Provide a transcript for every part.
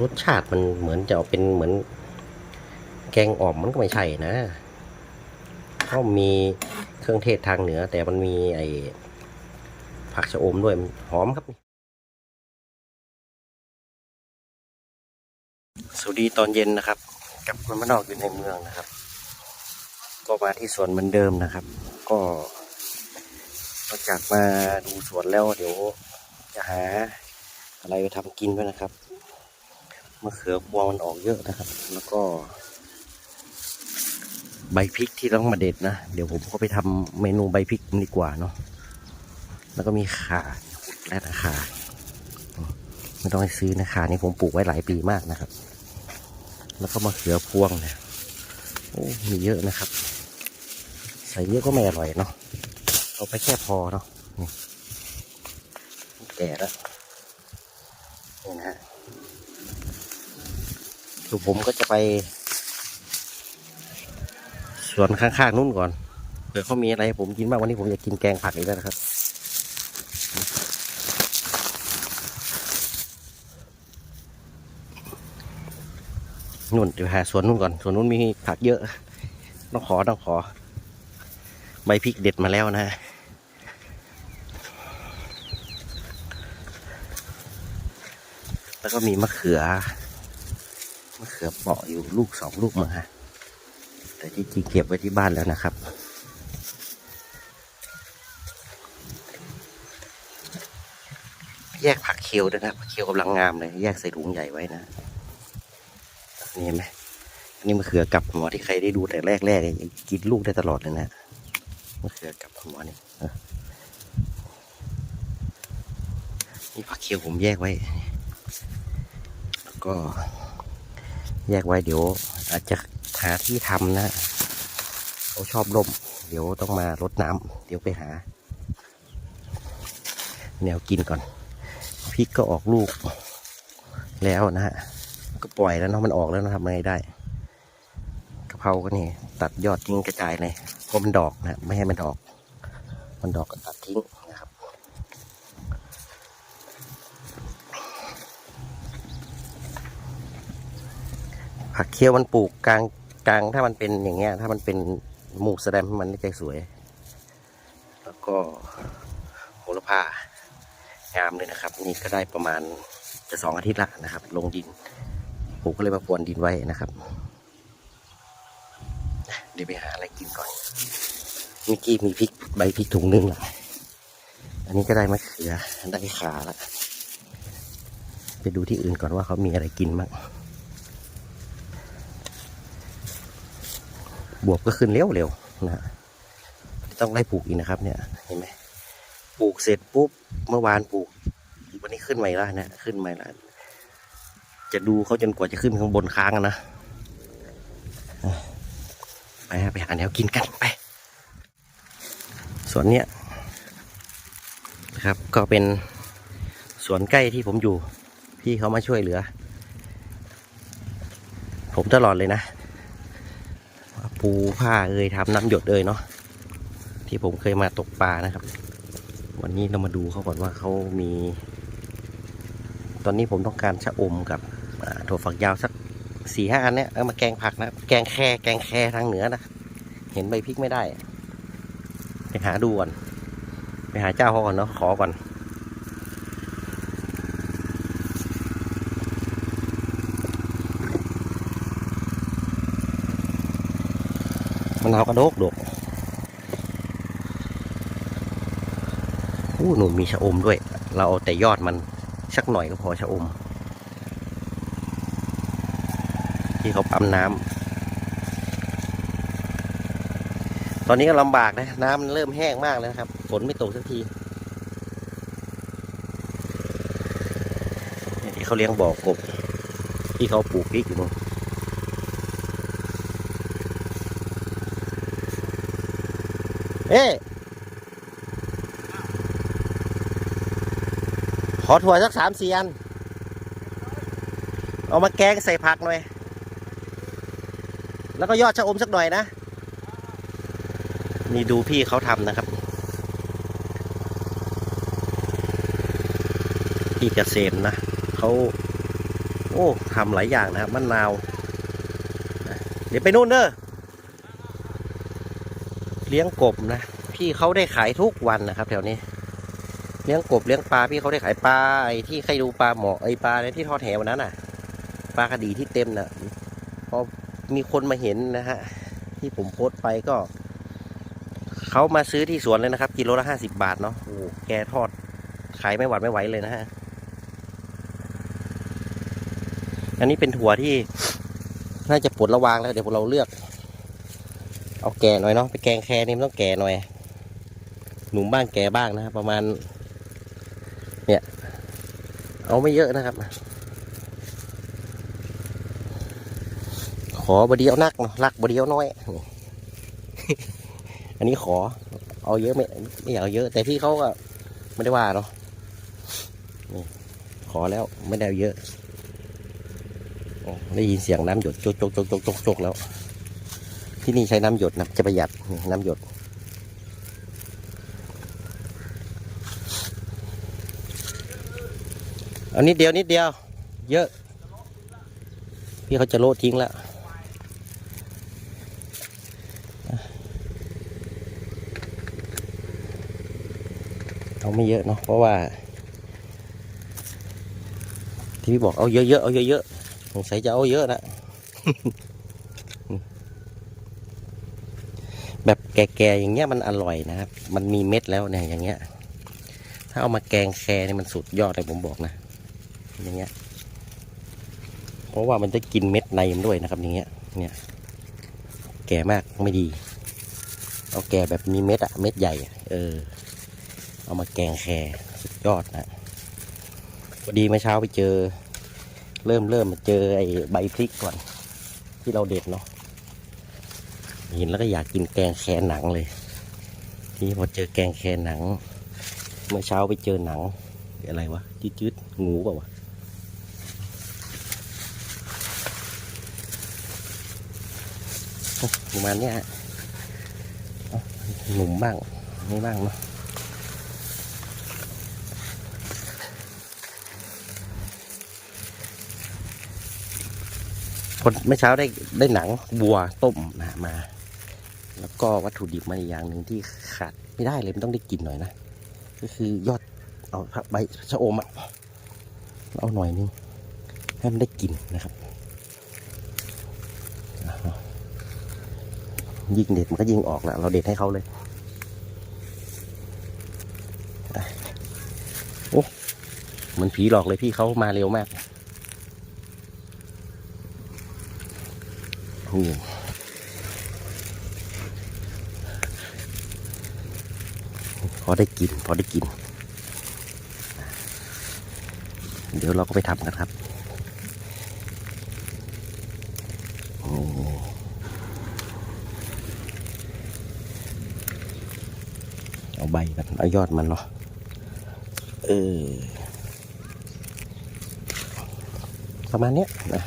รสชาติมันเหมือนจะเป็นเหมือน แกงอ่อมมันก็ไม่ใช่นะก็มีเครื่องเทศทางเหนือ แต่มันมีไอผักชะอมด้วยมันหอมครับ สวัสดีตอนเย็นนะครับ กับคนมานอกอยู่ในเมืองนะครับ ก็มาที่สวนเหมือนเดิมนะครับ ก็นอกจากมาดูสวนแล้วเดี๋ยวจะหาอะไรไปทำกินด้วยนะครับ มะเขือพวงมันออกเยอะนะครับ แล้วก็ ใบพริกที่ต้องมาเด็ดนะ เดี๋ยวผมก็ไปทำเมนูใบพริกดีกว่าเนาะ แล้วก็มีข่าและนะข่าไม่ต้องไปซื้อนะข่านี่ผมปลูกไว้หลายปีมากนะครับ แล้วก็มะเขือพวงเนี่ยโอ้มีเยอะนะครับ ใส่เยอะก็ไม่อร่อยเนาะ เอาไปแค่พอเนาะนี่แก่แล้วนี่นะฮะ คือผมก็จะไป สวนข้างๆนู่นก่อนเผื่อเขามีอะไรให้ผมกินบ้างวันนี้ผมอยากกินแกงผักอีกแล้วนะครับนู่นเดี๋ยวหาสวนนู่นก่อนสวนนู่นมีผักเยอะ ต้องขอต้องขอ ใบพริกเด็ดมาแล้วนะแล้วก็มีมะเขือ มะเขือเปาะอยู่ลูกสองลูกมาฮะแต่ที่จริงเก็บไว้ที่บ้านแล้วนะครับแยกผักเคียวด้วยนะผักเคียวกำลังงามเลย แยกใส่ถุงใหญ่ไว้นะนี่เห็นไหมอันนี่มะเขือกับหัวที่ใครได้ดูแต่แรกแรกกินลูกได้ตลอดเลยนะมะเขือกับหัวนี่นี่ผักเคียวผมแยกไว้ แล้วก็ แยกไว้เดี๋ยว อาจจะหาที่ทำนะ เขาชอบร่ม เดี๋ยวต้องมารดน้ำเดี๋ยวไปหา แนวกินก่อนพริกก็ออกลูกแล้วนะฮะก็ปล่อยแล้วเนาะมันออกแล้วนะทำไงได้กะเพราก็นี่ ตัดยอดทิ้งกระจายเลยเพราะมันดอกนะ ไม่ให้มันดอก มันดอกก็ตัดทิ้งนะครับ ผักเคี้ยวมันปลูกกลางกลางถ้ามันเป็นอย่างเงี้ย ถ้ามันเป็นหมูกแสดงมันจะสวย แล้วก็โหระพางามเลยนะครับ นี่ก็ได้ประมาณจะสองอาทิตย์ละนะครับ ลงดินผมก็เลยมาพรวนดินไว้นะครับ เดี๋ยวไปหาอะไรกินก่อนเมื่อกี้มีพริกใบพริกถุงนึงละอันนี้ก็ได้มะเขือได้ขาละไปดูที่อื่นก่อนว่าเขามีอะไรกินบ้าง บวบก็ขึ้นเร็วเร็วๆนะฮะต้องไล่ปลูกอีกนะครับ เนี่ยเห็นไหมปลูกเสร็จปุ๊บเมื่อวานปลูก วันนี้ขึ้นใหม่แล้วนะขึ้นใหม่แล้วจะดูเขาจนกว่าจะขึ้นข้างบนค้างนะไปฮะไปหาแนวกินกันไปสวนเนี้ยนะครับ ก็เป็นสวนใกล้ที่ผมอยู่ พี่เขามาช่วยเหลือ ผมตลอดเลยนะ ปูผ้าเอ่ยทำน้ำหยดเอ่ยเนาะที่ผมเคยมาตกปลานะครับ วันนี้เรามาดูเขาก่อนว่าเขามี ตอนนี้ผมต้องการชะอมกับถั่วฝักยาวสักสี่ห้าอันเนี้ยเอามาแกงผักนะแกงแค่แกงแค่ทางเหนือนะเห็นใบพริกไม่ได้ ไปหาดูก่อน ไปหาเจ้าเขาก่อนเนาะขอก่อน มะนาวกระโดกดกอู้หนูมีชะอมด้วย เราเอาแต่ยอดมันสักหน่อยก็พอชะอม ที่เขาปั๊มน้ำตอนนี้ก็ลำบากนะ น้ำมันเริ่มแห้งมากแล้วครับ ฝนไม่ตกสักทีที่เขาเลี้ยงบ่อกบ ที่เขาปลูกพริกอยู่นู่น เอ๊ะขอถั่วสักสามสี่อัน เอามาแกงใส่ผักหน่อย แล้วก็ยอดชะอมสักหน่อยนะ นี่ดูพี่เขาทำนะครับ พี่เกษมนะเขาโอ้ทำหลายอย่างนะครับมะนาว เดี๋ยวไปนู่นเด้อ เลี้ยงกบนะพี่เขาได้ขายทุกวันนะครับ แถวนี้ เลี้ยงกบเลี้ยงปลาพี่เขาได้ขายปลาไอ้ที่ใครดูปลาหมอไอ้ปลาเนี่ยที่ทอดแหวันนั้นน่ะปลากระดีที่เต็มน่ะพอมีคนมาเห็นนะฮะที่ผมโพสต์ไปก็เขามาซื้อที่สวนเลยนะครับกิโลละห้าสิบาทเนาะโอ้แกทอดขายไม่หวัดไม่ไหวเลยนะฮะอันนี้เป็นถั่วที่น่าจะปวดระวางแล้ว เดี๋ยวเราเลือก เอาแก่หน่อยเนาะไปแกงแคนี่มันต้องแก่หน่อย หนุ่มบ้างแก่บ้างนะครับประมาณ เนี่ย เอาไม่เยอะนะครับ ขอบดีเอานักเนาะรักบดีเอาน้อย อันนี้ขอ เอาเยอะไม่ไม่อยากเอาเยอะ แต่พี่เขาก็ไม่ได้ว่าเนาะขอแล้วไม่ได้เอาเยอะได้ยินเสียงน้ำหยดโจกโจกโจกโจกโจกโจกแล้ว ที่นี่ใช้น้ำหยดนะจะประหยัดน้ำหยดเอานิดเดียวนิดเดียว เยอะ พี่เขาจะโลทิ้งแล้วเอาไม่เยอะเนาะเพราะว่า ที่พี่บอกเอาเยอะๆเอาเยอะๆสงสัยจะเอาเยอะนะ แบบแก่ๆอย่างเงี้ยมันอร่อยนะครับ มันมีเม็ดแล้วเนี่ยอย่างเงี้ย ถ้าเอามาแกงแคนี่มันสุดยอดเลยผมบอกนะ อย่างเงี้ย เพราะว่ามันจะกินเม็ดในมันด้วยนะครับอย่างเงี้ย เนี่ย แก่มากไม่ดี เอาแก่แบบมีเม็ดอะเม็ดใหญ่ เออ เอามาแกงแคสุดยอดนะพอดีเมื่อเช้าไปเจอ เริ่มเริ่มมาเจอไอ้ใบพริกก่อน ที่เราเด็ดเนาะ เห็นแล้วก็อยากกินแกงแคหนังเลย ทีนี้พอเจอแกงแคหนัง เมื่อเช้าไปเจอหนังอะไรวะจืดๆงูเปล่าวะประมาณนี้ฮะหนุ่มบ้างไม่บ้างเนาะคนเมื่อเช้าได้ได้หนังบัวต้มนะมา แล้วก็วัตถุดิบมาอีกอย่างหนึ่งที่ขาดไม่ได้เลยมันต้องได้กลิ่นหน่อยนะ ก็คือยอดเอาใบชะอมอะเอาหน่อยนึงให้มันได้กลิ่นนะครับยิ่งเด็ดมันก็ยิ่งออกนะเราเด็ดให้เขาเลยโอ้เหมือนผีหลอกเลยพี่เขามาเร็วมากนี่พ อได้กิน พอได้กิน เดี๋ยวเราก็ไปทำกันครับโอ้เอาใบมันเอายอดมันเนาะเออประมาณเนี้ยนะ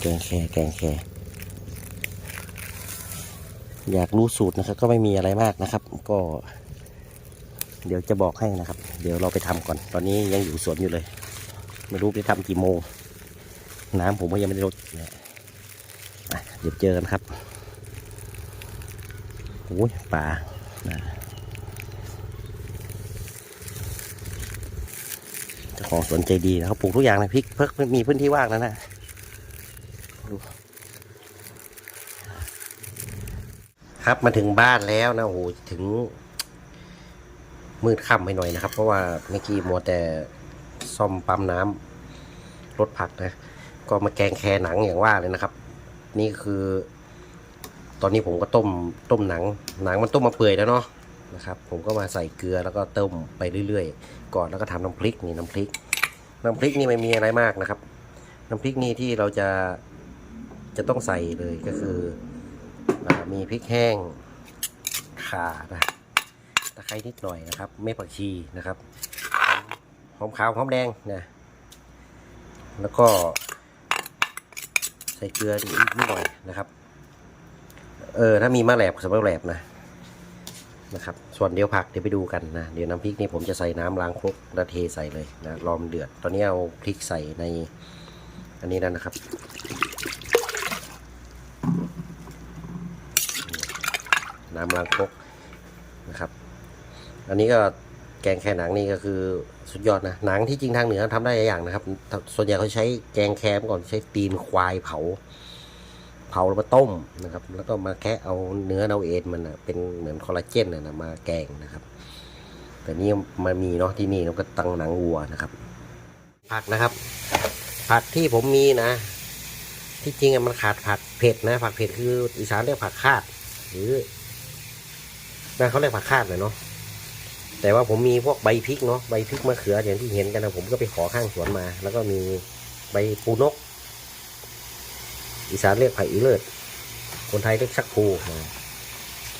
แกงแค่แกงแค่อยากรู้สูตรนะครับ ก็ไม่มีอะไรมากนะครับ ก็ เดี๋ยวจะบอกให้นะครับ เดี๋ยวเราไปทำก่อน ตอนนี้ยังอยู่สวนอยู่เลย ไม่รู้ไปทำกี่โมง น้ำผมก็ยังไม่ได้ลดเนี่ยเดี๋ยวเจอกันครับโอ้ยป่านะเจ้าของสวนใจดีนะเขาปลูกทุกอย่างนะพริกเพิ่งมีพื้นที่ว่างแล้วนะครับมาถึงบ้านแล้วนะโอ้โหถึง มืดค่ำไปหน่อยนะครับ เพราะว่าเมื่อกี้มัวแต่ซ่อมปั๊มน้ำรถผักนะ ก็มาแกงแคหนังอย่างว่าเลยนะครับ นี่คือ ตอนนี้ผมก็ต้มต้มหนัง หนังมันต้มมาเปื่อยแล้วเนาะนะครับ ผมก็มาใส่เกลือแล้วก็ต้มไปเรื่อยๆ ก่อนแล้วก็ทำน้ำพริกนี่น้ำพริก น้ำพริกนี่ไม่มีอะไรมากนะครับ น้ำพริกนี่ที่เราจะจะต้องใส่เลยก็คือมีพริกแห้งข่านะ ตะไคร้นิดหน่อยนะครับไม่ผักชีนะครับหอมขาวหอมแดงนะแล้วก็ ใส่เกลือนิดนิดหน่อยนะครับ เออถ้ามีมะแหลบสำหรับแหลบนะนะครับ ส่วนเดี๋ยวผักเดี๋ยวไปดูกันนะ เดี๋ยวน้ำพริกนี่ผมจะใส่น้ำล้างครกแล้วเทใส่เลยนะรอมเดือด ตอนนี้เอาพริกใส่ในอันนี้แล้วนะครับน้ำล้างครกนะครับ อันนี้ก็แกงแค่หนังนี่ก็คือสุดยอดนะ หนังที่จริงทางเหนือทำได้หลายอย่างนะครับ ส่วนใหญ่เขาใช้แกงแคมก่อนใช้ตีนควายเผา เผาแล้วมาต้มนะครับ แล้วก็มาแค่เอาเนื้อเอาเอ็นมันนะเป็นเหมือนคอลลาเจนนะนะมาแกงนะครับ แต่นี่มามีเนาะที่นี่เราก็ตังหนังวัวนะครับ ผักนะครับ ผักที่ผมมีนะ ที่จริงมันขาดผักเผ็ดนะ ผักเผ็ดคืออีสานเรียกผักคาด หรือนะเขาเรียกผักคาดเลยเนาะ แต่ว่าผมมีพวกใบพริกเนาะใบพริกมะเขืออย่างที่เห็นกันนะผมก็ไปขอข้างสวนมา แล้วก็มีใบปูนก อีสานเรียกไผักอีเลิศคนไทยเรียกชักพูนะ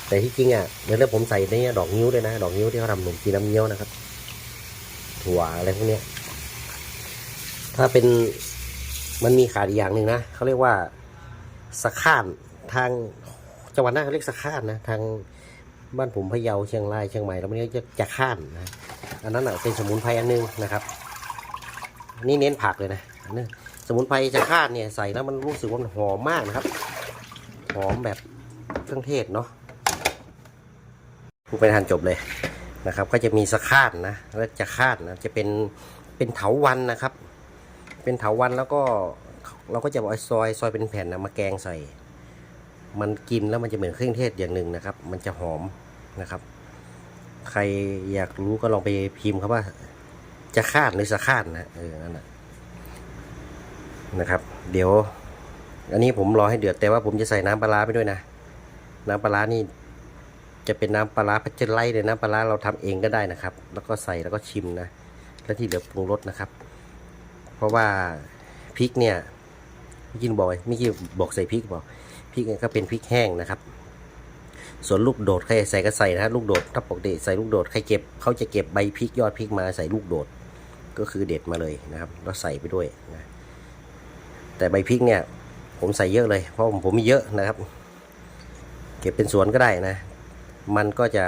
แต่ที่จริงอะเดี๋ยวผมใส่ในนี้ดอกนิ้วด้วยนะ ดอกนิ้วที่เขาทำขนมจีนน้ำเงี้ยวนะครับ ถั่วอะไรพวกเนี้ย ถ้าเป็นมันมีขาดอีกอย่างหนึ่งนะเขาเรียกว่าสะข้านทางจังหวัดน่านเขาเรียกสะข้านนะทาง บ้านผมพะเยาเชียงรายเชียงใหม่แล้วมันก็จะจะข้านนะอันนั้นอะเป็นสมุนไพรอันหนึงนะครับนี่เน้นผักเลยนะนนี้สมุนไพรจะข้านเนี่ยใส่แล้วมันรู้สึกว่ามันหอมมากนะครับ หอมแบบเครื่องเทศเนาะผู้ไปทานจบเลยนะครับ ก็จะมีสะข้านนะแล้วจะข้านนะจะเป็นเป็นเถาวันนะครับ เป็นเถาวันแล้วก็เราก็จะเอาซอยซอยเป็นแผ่นนะมาแกงใส่มันกินแล้วมันจะเหมือนเครื่องเทศอย่างหนึ่งนะครับ มันจะหอม นะครับ ใครอยากรู้ก็ลองไปพิมพ์ครับว่า จะคาดหรือสะคาดนะเออนั่นนะนะครับ เดี๋ยว อันนี้ผมรอให้เดือดแต่ว่าผมจะใส่น้ำปลาไปด้วยนะ น้ำปลานี่จะเป็นน้ำปลาพัชไลเลยน้ำปลาเราทำเองก็ได้นะครับ แล้วก็ใส่แล้วก็ชิมนะ แล้วที่เหลือปรุงรสนะครับ เพราะว่าพริกเนี่ยเมื่อกี้บอกไว้เมื่อกี้บอกใส่พริกบอกพริกก็เป็นพริกแห้งนะครับ ส่วนลูกโดดใครใส่ก็ใส่นะลูกโดดถ้าปกติใส่ลูกโดดใครเก็บเขาจะเก็บใบพริกยอดพริกมาใส่ลูกโดดก็คือเด็ดมาเลยนะครับแล้วใส่ไปด้วยนะแต่ใบพริกเนี่ยผมใส่เยอะเลย เพราะผมผมมีเยอะนะครับ เก็บเป็นสวนก็ได้นะ มันก็จะ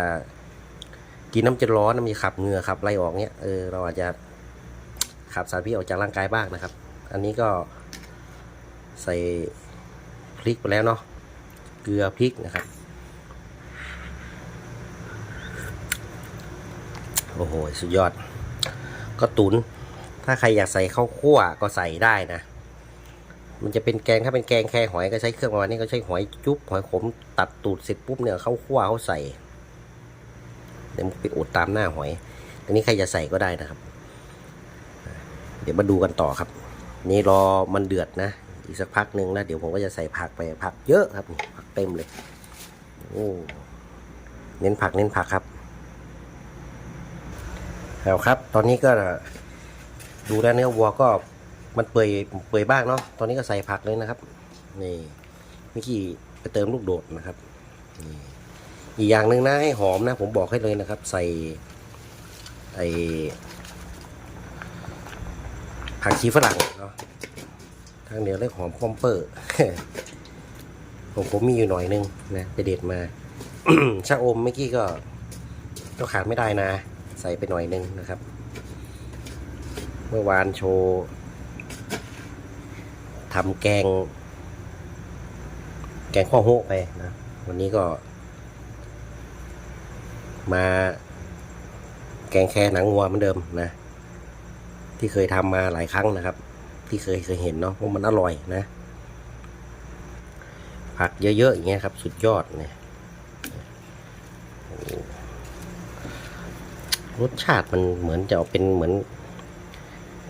กินน้ำจะร้อนนะมีขับเหงื่อขับไรออกเนี่ยเออเราอาจจะขับสารพิษออกจากร่างกายบ้างนะครับ อันนี้ก็ใส่พริกไปแล้วเนาะเกลือพริกนะครับ โอ้โห สุดยอด ก็ตุน ถ้าใครอยากใส่ข้าวคั่วก็ใส่ได้นะ มันจะเป็นแกงถ้าเป็นแกงแค่หอยก็ใช้เครื่องประมาณนี้ก็ใช้หอยจุ๊บหอยขมตัดตูดเสร็จปุ๊บเนี่ยข้าวคั่วเขาใส่เดี๋ยวมันไปอดตามหน้าหอยอันนี้ใครจะใส่ก็ได้นะครับ เดี๋ยวมาดูกันต่อครับ นี่รอมันเดือดนะ อีกสักพักหนึ่งแล้วเดี๋ยวผมก็จะใส่ผักไปผักเยอะครับผักเต็มเลย โอ้ เน้นผักเน้นผักครับ แล้วครับ ตอนนี้ก็ดูแล้วเนื้อวัวก็มันเปื่อยเปื่อยบ้างเนาะ ตอนนี้ก็ใส่ผักเลยนะครับ นี่เมื่อกี้ไปเติมลูกโดดนะครับ นี่อีกอย่างหนึ่งนะให้หอมนะ ผมบอกให้เลยนะครับ ใส่ไอผักชีฝรั่งเนาะทางเหนือเรียกหอมป้อมเปอร์ผมผมมีอยู่หน่อยนึงนะ ไปเด็ดมาชะอมเมื่อกี้ก็ก็ขาดไม่ได้นะ ใส่ไปหน่อยนึงนะครับ เมื่อวานโชว์ทำแกง แกงข้อโฮไปนะ วันนี้ก็ มาแกงแค่หนังวัวเหมือนเดิมนะ ที่เคยทำมาหลายครั้งนะครับ ที่เคยเคยเห็นเนาะว่ามันอร่อยนะ ผักเยอะๆอย่างเงี้ยครับ สุดยอดเนี่ยโอ้ รสชาติมันเหมือนจะเป็นเหมือน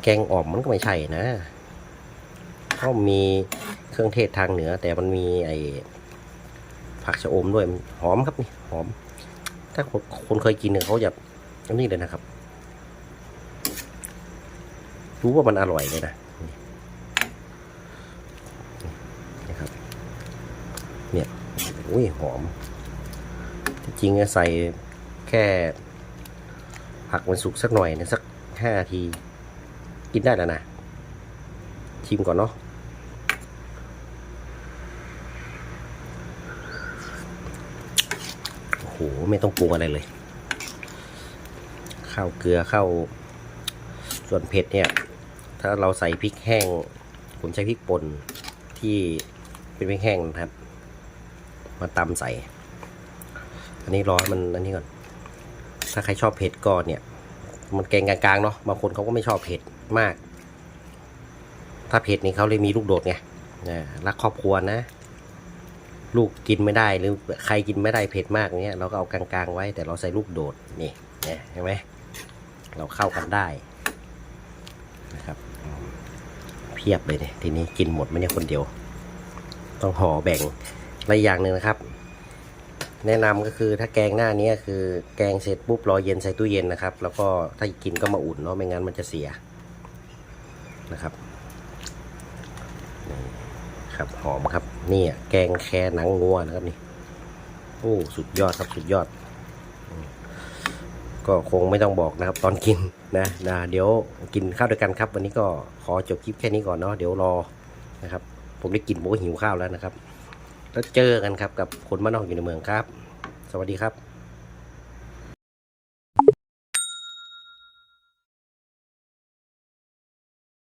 แกงอ่อมมันก็ไม่ใช่นะเพรามีเครื่องเทศทางเหนือ แต่มันมีไอผักชะอมด้วยมันหอมครับนี่หอม ถ้าคนคนเคยกินเนี่ยเขาจะอันนี้เลยนะครับ รู้ว่ามันอร่อยเลยนะนี่นะครับ เนี่ยอุ้ยหอม จริงๆอะใส่แค่ ผักมันสุกสักหน่อยนะสักห้าที กินได้แล้วนะ ชิมก่อนเนาะโอ้โห ไม่ต้องปรุงอะไรเลย ข้าวเกลือข้าวส่วนเผ็ดเนี่ย ถ้าเราใส่พริกแห้ง ผมใช้พริกป่นที่เป็นพริกแห้งนะครับ มาตำใส่ อันนี้รอมันอันนี้ก่อน ถ้าใครชอบเผ็ดก็เนี่ย มันแกงกลางๆเนาะบางคนเขาก็ไม่ชอบเผ็ดมาก ถ้าเผ็ดนี่เขาเลยมีลูกโดดไงนะรักครอบครัวนะ ลูกกินไม่ได้หรือใครกินไม่ได้เผ็ดมากเนี้ยเราก็เอากลางๆไว้ แต่เราใส่ลูกโดดนี่เนี่ยเห็นไหมเราเข้ากันได้นะครับเพียบเลยเนี่ยทีนี้กินหมดไมเนี่คนเดียว ต้องห่อแบ่งและอย่างหนึ่งนะครับ แนะนำก็คือถ้าแกงหน้านี้คือแกงเสร็จปุ๊บรอเย็นใส่ตู้เย็นนะครับ แล้วก็ถ้ากินก็มาอุ่นเนาะไม่งั้นมันจะเสียนะครับครับหอมครับนี่อะแกงแค่หนังงัวนะครับนี่โอ้สุดยอดครับสุดยอด ก็คงไม่ต้องบอกนะครับ ตอนกินนะนะเดี๋ยวกินข้าวด้วยกันครับ วันนี้ก็ขอจบคลิปแค่นี้ก่อนเนาะเดี๋ยวรอนะครับ ผมได้กินผมก็หิวข้าวแล้วนะครับ แล้วเจอกันครับกับคนบ้านนอกอยู่ในเมืองครับ สวัสดีครับ